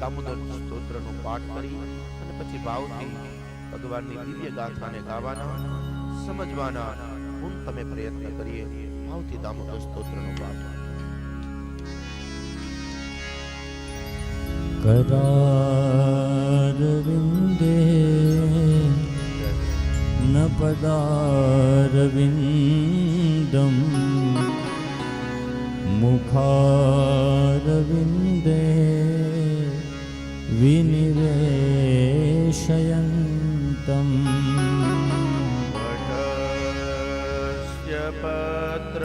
દામોદર સ્તોત્રનો પાઠ કરી અને પછી ભાવથી ભગવાનની દિવ્ય ગાથાને ગાવાના સમજવાના હું તમે પ્રયત્ન કરીએ ભાવથી દામોદર સ્તોત્રનો પાઠ કરાર વિંદે ન પદારવિંદમ મુખારવિંદે विनिवेशयन्तम्। पत्र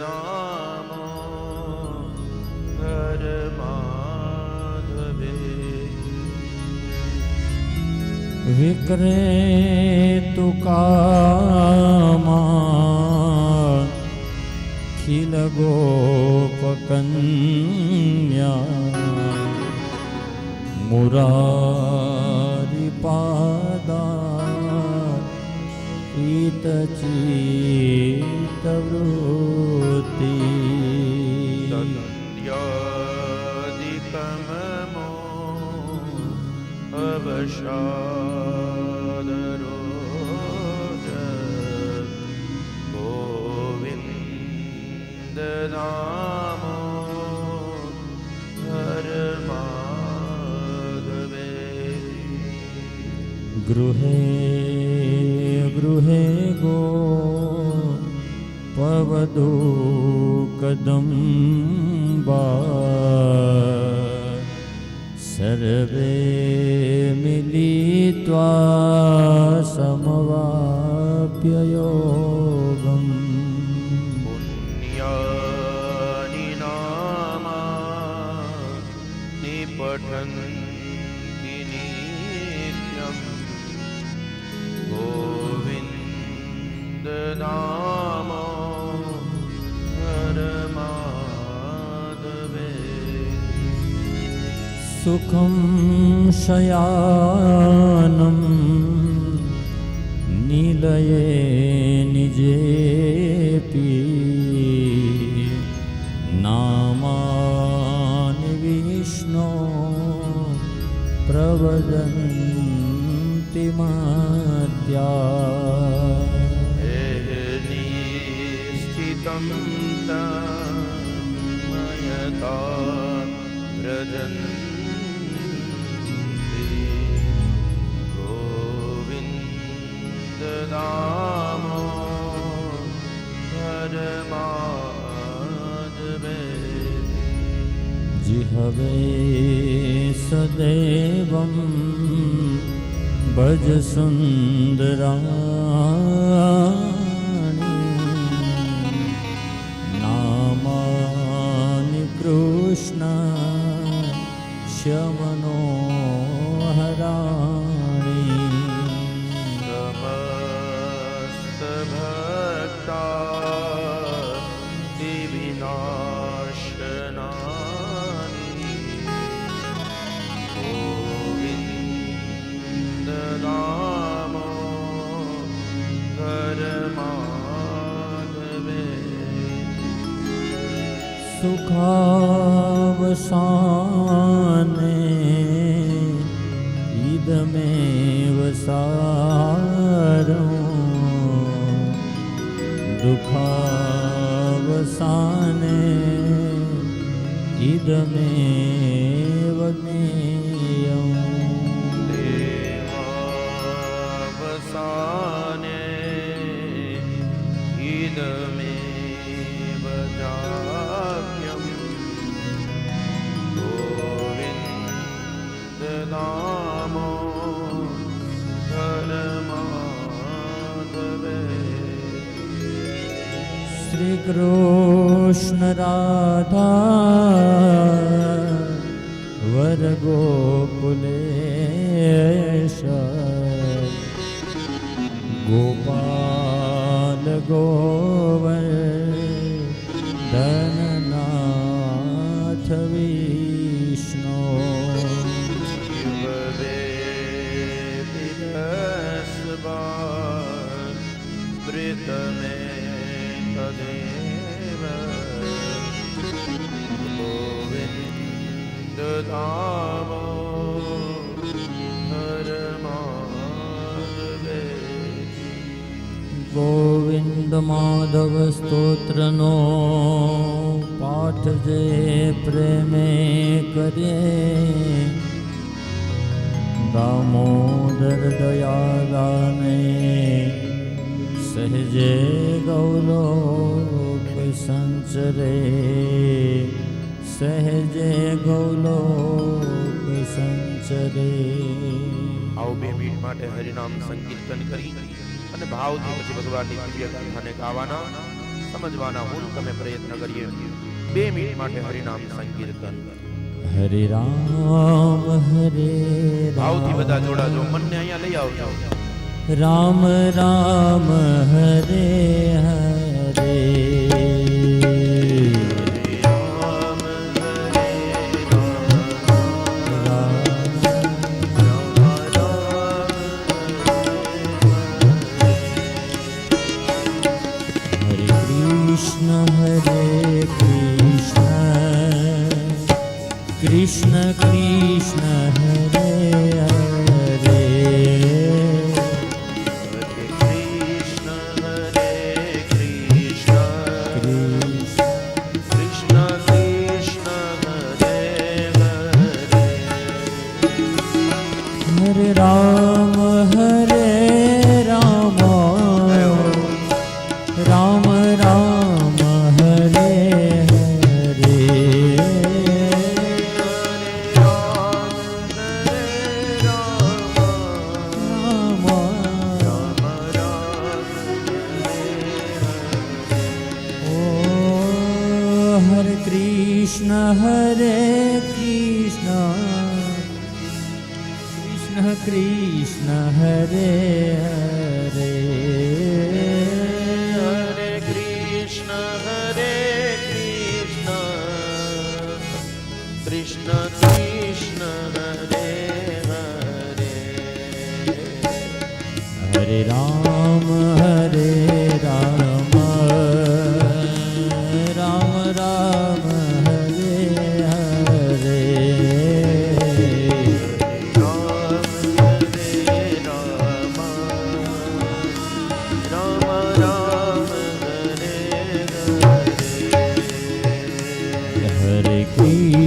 નામો હર માધવે વિક્રે તુકામા ખિલ ગોપકન્યા મુરારી પાદા ચિત ચિતવૃ ्रा रोगो विरमा गृहे गृहे गो पवदो कदम्बा। સર્વે મિલિત્વા સમવાપ્યયો सुखं शयानं निलये निजेऽपि नामानि विष्णो प्रवदन्तिमत्या व्रजन् હવે સદેવમ ભજ સુંદરા દુઃખાવસાને ઇદમેવ જ્ઞેયં દેવાવસાને ઇદમેવ જાપ્યં ગોવિંદ નામ શ્રી કૃષ્ણ રાધા વર ગોકુલેશ ગોપાલ ગોવર ગોવિંદ માધવ સ્તોત્રનો પાઠ જે પ્રેમે કરે દામોદર દયાદાને સહજે ગૌરવ સંચરે. સહજે ગૌલોક સંચરે. આવો બે મિનિટ માટે હરિનામ સંકીર્તન કરી અને ભાવથી પછી ભગવાનની દિવ્ય કથાને ગાવાના સમજવાના હું તમે પ્રયત્ન કરીએ. બે મિનિટ માટે હરિનામ સંકીર્તન. હરે રામ હરે ભાવથી બધા જોડાજો મનને અહીંયા લઈ આવજો. રામ રામ હરે હરે.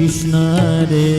કૃષ્ણ હરે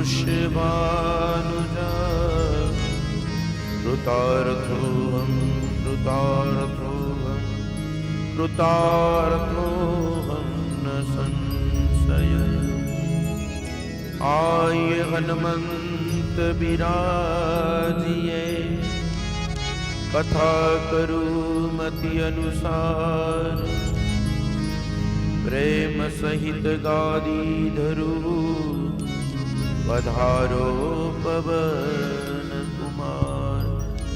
વૃષભાનુજા કૃતાર્થોહમ કૃતાર્થોહમ કૃતાર્થોહમ ન સંશય આય હનુમંત બિરાજીએ કથા કરું મતિ અનુસાર પ્રેમ સહિત ગાદી ધરું વધારો પવન કુમાર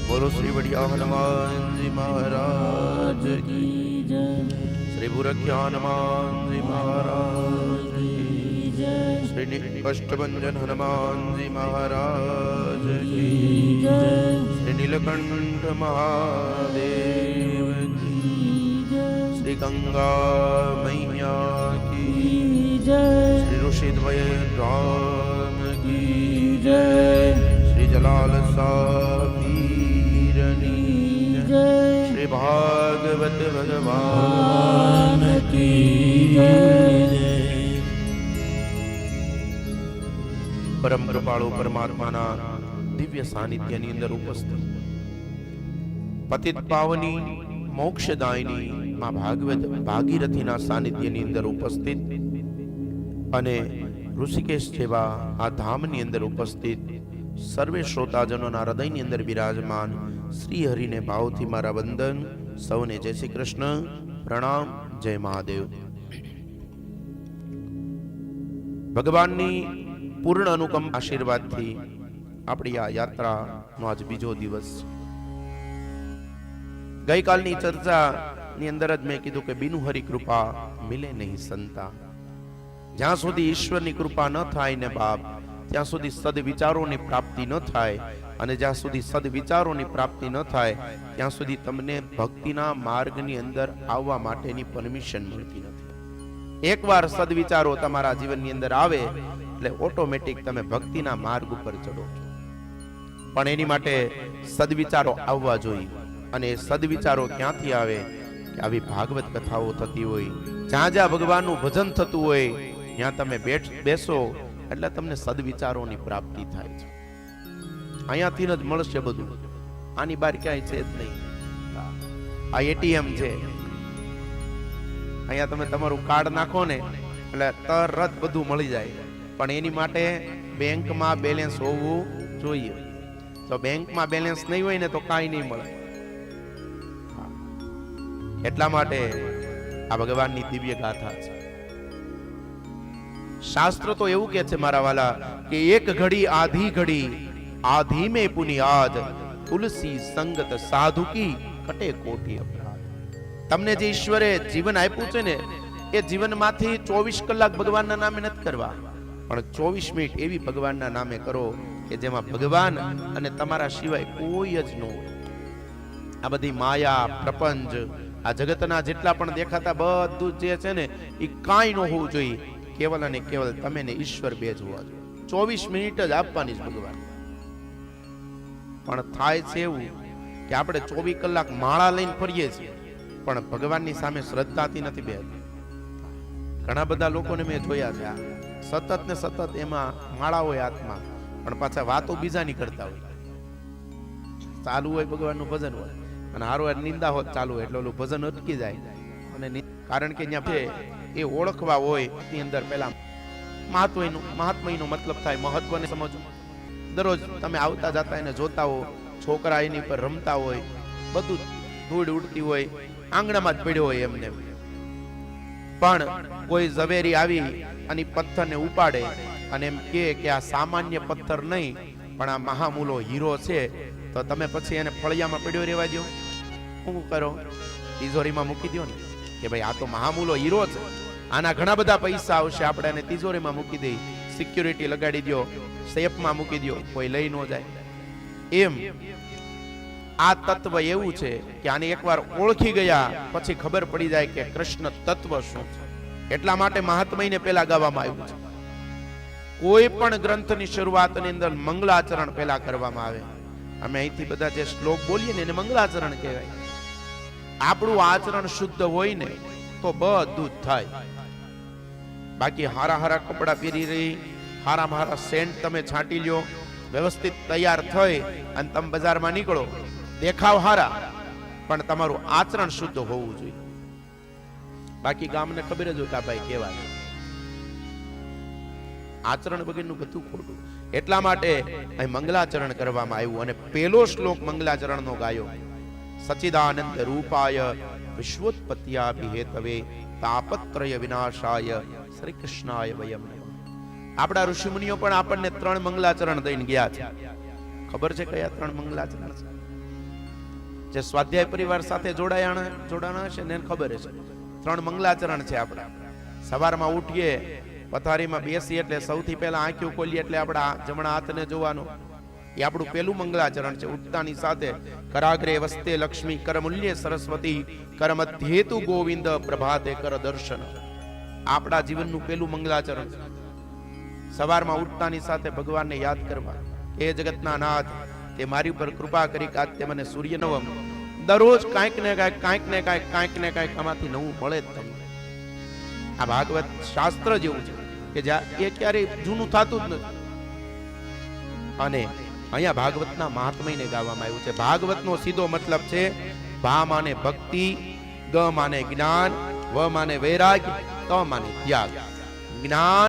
બોલો શ્રી વડિયા હનુમાનજી મહારાજ કી જય શ્રી બુરખ્યા હનુમાનજી મહારાજ કી જય શ્રી અષ્ટભંજન હનુમાનજી મહારાજ કી જય શ્રી નીલકંઠ મહાદેવ ગંગા મૈયા કી જય શ્રી ઋષિદ્વય રામ કી જય શ્રી જલાલ પીરની જય શ્રી ભાગવત ભગવાન કી જય પરમ કૃપાળુ પરમાત્માના દિવ્ય સાનિધ્યની અંદર ઉપસ્થિત પતિત પાવની મોક્ષદાયની માં ભાગવત ભાગીરથીના સાનિધ્યની અંદર ઉપસ્થિત અને ઋષિકેશ જેવા આ ધામની અંદર ઉપસ્થિત સર્વે શ્રોતાજનોના હૃદયની અંદર બિરાજમાન શ્રી હરિને ભાવથી મારા વંદન. સૌને જય શ્રી કૃષ્ણ. પ્રણામ. જય મહાદેવ. ભગવાનની પૂર્ણ અનુકમ આશીર્વાદથી આપણી આ યાત્રાનો આજ બીજો દિવસ. ગઈકાલની ચર્ચાની અંદર જ મેં કીધું કે બિનુ હરી કૃપા મિલે નહીં સંતા. જ્યાં સુધી ઈશ્વરની કૃપા ન થાય ને બાપ, ત્યાં સુધી સદવિચારોની પ્રાપ્તિ ન થાય અને જ્યાં સુધી સદવિચારોની પ્રાપ્તિ ન થાય, ત્યાં સુધી તમને ભક્તિના માર્ગની અંદર આવવા માટેની પરમિશન મળતી નથી. એકવાર સદવિચારો તમારા જીવનની અંદર આવે, એટલે ઓટોમેટિક તમે ભક્તિના માર્ગ ઉપર ચડો પણ એની માટે સદવિચારો આવવા જોઈએ અને સદવિચારો ક્યાંથી આવે? આવી ભાગવત કથાઓ થતી હોય, જ્યાં જ્યાં ભગવાનનું ભજન થતું હોય, ત્યાં તમે બેઠ, બેસો, એટલે તમને સદવિચારોની પ્રાપ્તિ થાય છે. અહીંયાથી જ મળશે બધું. આની બહાર ક્યાંય છે જ નહીં. આ એટીએમ છે. અહીંયા તમે તમારું કાર્ડ નાખો ને, એટલે તરત બધું મળી જાય. પણ એની માટે બેંકમાં બેલેન્સ હોવું જોઈએ. તો બેંકમાં બેલેન્સ નહીં હોય ને તો કાંઈ નહીં મળે. એટલા માટે આ ભગવાનની દિવ્ય ગાથા છે. શાસ્ત્ર તો એવું કે છે મારા વાલા, કે એક ઘડી આધી ઘડી, આધી મે પુનિયાદ તુલસી સંગત સાધુકી કટે કોટી અપરાધ. તમને જે ઈશ્વરે જીવન આપ્યું છે ને, એ જીવનમાંથી ચોવીસ કલાક ભગવાનના નામે નથી કરવા. પણ ચોવીસ મિનિટ એવી ભગવાનના નામે કરો કે જેમાં ભગવાન અને તમારા સિવાય કોઈ જ ન આ બધી માયા, પ્રપંચ આ જગતના જેટલા પણ દેખાતા બધું જે છે ને એ કાંઈ ન હોવું જોઈએ. કેવલ અને કેવલ તમે ને ઈશ્વર બે હોવા જોઈએ. ચોવીસ મિનિટ જ આપવાની છે ભગવાન. પણ થાય છે એવું કે આપણે ચોવીસ કલાક માળા લઈને ફરીએ છીએ, પણ ભગવાનની સામે શ્રદ્ધાથી નથી બેહતી ઘણા બધા લોકોને મેં જોયા છે સતત ને સતત એમાં માળા હોય હાથમાં, પણ પાછા વાતો બીજાની કરતા હોય. ચાલુ હોય ભગવાનનું ભજન હોય. અને હારો નિંદા હોત ચાલુ એટલે ઓલું ભજન અટકી જાય. અને કારણ કે ત્યાં છે એ ઓળખવા હોય એની અંદર પહેલા મહાત્મયનું મહાત્મયનો મતલબ થાય મહત્વને સમજવું. દરરોજ તમે આવતા જતા એને જોતા હો, છોકરા એની પર રમતા હોય, બધું ધૂળ ઉડતી હોય, આંગણામાં જ પડ્યો હોય એમને. પણ કોઈ ઝવેરી આવી અને પથ્થરને ઉપાડે અને એમ કે કે આ સામાન્ય પથ્થર નહીં, પણ આ મહામૂલો હીરો છે, તો તમે પછી એને ફળિયામાં પડ્યો રહેવા દો શું કરો? તિજોરીમાં મૂકી દો ને. કે ભાઈ, આ તો મહામૂલો હીરો છે. આના ઘણા બધા પૈસા આવશે. આપણે એને તિજોરીમાં મૂકી દઈ. સિક્યુરિટી લગાડી દો સેફમાં મૂકી દો કોઈ લઈ ન જાય. એમ. આ તત્વ એવું છે કે આને એકવાર ઓળખી ગયા, પછી ખબર પડી જાય કે કૃષ્ણ તત્વ શું છે. એટલા માટે મહાત્મયને પહેલા ગાવામાં આવ્યું છે. કોઈ પણ ગ્રંથની શરૂઆતની અંદર મંગલાચરણ પહેલા કરવામાં આવે. અમે અહીંથી બધા જે શ્લોક બોલીએ ને એને મંગલાચરણ કહેવાય. આપણું આચરણ શુદ્ધ હોય ને, તો બધું થાય. બાકી હારા હારા કપડાં પહેરી રહી, હારા હારા સેન્ટ તમે છાંટી લ્યો, વ્યવસ્થિત તૈયાર થઈ, અને તમે બજારમાં નીકળો. દેખાવ હારા, પણ તમારું આચરણ શુદ્ધ હોવું જોઈએ. બાકી ગામને ખબર જ હોય કે ભાઈ કેવા આચરણ વગરનું બધું ખોટું. એટલા માટે અહીં મંગલાચરણ કરવામાં આવ્યું, અને પેલો શ્લોક મંગલાચરણનો ગાયો. સચિદાનંદ રૂપાય વિશ્વોત્પત્યાભિહેતવે તાપત્રય વિનાશાય શ્રી કૃષ્ણાય વયમ આપણા ઋષિમુનિઓ પણ આપણને ત્રણ મંગલાચરણ દઈને ગયા છે ખબર છે કયા ત્રણ મંગલાચરણ છે જે સ્વાધ્યાય પરિવાર સાથે જોડાયા જોડાણા છે ને ખબર છે ત્રણ મંગલાચરણ છે આપણા સવારમાં ઉઠીએ પથારીમાં બેસી એટલે સૌથી પહેલા આંખો ખોલીએ એટલે આપણા જમણા હાથને જોવાનું। એ આપણું પહેલું મંગલાચરણ છે. ઉઠતાની સાથે કરાગ્રે વસ્તે લક્ષ્મી કરમૂલ્ય સરસ્વતી કર મધ્યેતુ ગોવિંદ પ્રભાતે કર દર્શન. આપણા જીવનનું પહેલું મંગલાચરણ સવારમાં ઉઠતાની સાથે ભગવાનને યાદ કરવા એ જગતના નાથ, તે મારી ઉપર કૃપા કરી કે આજ તે મને સૂર્ય નવમ દરરોજ કાંઈક ને કાંઈક કાંઈક ને કાંઈક કાંઈક ને કાંઈક આમાંથી નવું મળે જ તમને. આ ભાગવત શાસ્ત્ર જેવું છે કે જ્યાં એ ક્યારેય જૂનું થતું જ નથી. અને અહીંયા ભાગવતના મહાત્મયને ગાવામાં આવ્યું છે. ભાગવતનો સીધો મતલબ છે, ભા માને ભક્તિ, ગ માને જ્ઞાન, વ માને વૈરાગ્ય, ત માને ત્યાગ. જ્ઞાન